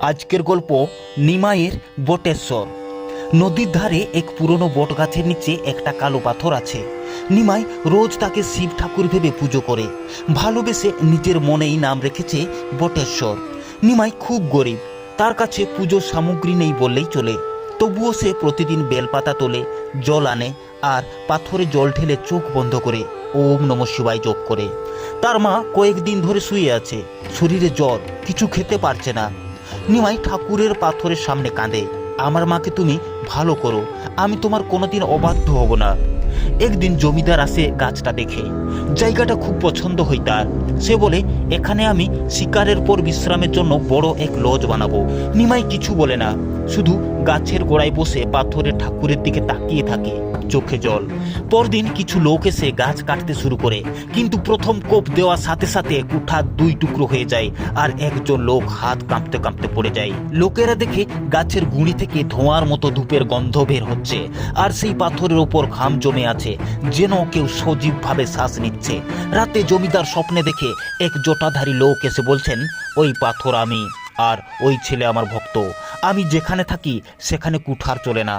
আজকের গল্প নিমাইয়ের বটেশ্বর। নদীর ধারে এক পুরনো বট গাছের নিচে একটা কালো পাথর আছে। নিমাই রোজ তাকে শিব ঠাকুর ভেবে পুজো করে। ভালোবেসে নিজের মনেই নাম রেখেছে বটেশ্বর। নিমাই খুব গরিব, তার কাছে পুজোর সামগ্রী নেই বললেই চলে। তবুও সে প্রতিদিন বেলপাতা তোলে, জল আনে আর পাথরে জল ঢেলে চোখ বন্ধ করে ওম নম শিবায় যোগ করে। তার মা কয়েকদিন ধরে শুয়ে আছে। শরীরে জ্বর, কিছু খেতে পারছে না। নিমাই ঠাকুরের পাথরের সামনে কাঁদে। আমার মাকে তুমি ভালো করো। আমি তোমার কোনোদিন অবাধ্য হব না। একদিন জমিদার আসে গাছটা দেখে। জায়গাটা খুব পছন্দ হয় তার। সে বলে, এখানে আমি শিকারের পর বিশ্রামের জন্য বড় এক লজ বানাবো। নিমাই কিছু বলে না। শুধু গাছের গোড়ায় বসে পাথরের ঠাকুরের দিকে তাকিয়ে থাকে চোখে জল। পরদিন কিছু লোক এসে গাছ কাটতে শুরু করে। কিন্তু প্রথম কোপ দেওয়ার সাথে সাথে কুঠা দুই টুকরো হয়ে যায় আর একজন লোক হাত কাঁপতে কাঁপতে পড়ে যায়। লোকেরা দেখে গাছের গুঁড়ি থেকে ধোঁয়ার মতো ধূপের গন্ধ বের হচ্ছে। আর সেই পাথরের ওপর ঘাম জমে আছে, যেন কেউ সজীবভাবে শ্বাস নিচ্ছে। রাতে জমিদার স্বপ্নে দেখে এক জোটাধারী লোক এসে বলছেন, ওই পাথর আমি, আর ওই ছেলে আমার ভক্ত। আমি যেখানে থাকি, সেখানে কুঠার চলে না।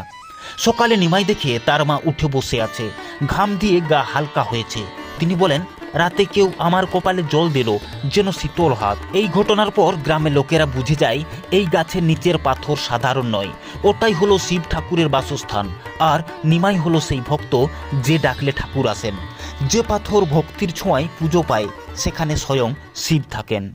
সকালে নিমাই দেখে তার মা উঠে বসে আছে। ঘাম দিয়ে গা হালকা হয়েছে। তিনি বলেন রাতে কেউ আমার কপালে জল দিল, যেন শীতল হাত। এই ঘটনার পর গ্রামের লোকেরা বুঝে যায়, এই গাছের নিচের পাথর সাধারণ নয়। ওটাই হলো শিব ঠাকুরের বাসস্থান, আর নিমাই হলো সেই ভক্ত যে ডাকলে ঠাকুর আসেন। যে পাথর ভক্তির ছোঁয়ায় পুজো পায়, সেখানে স্বয়ং শিব থাকেন।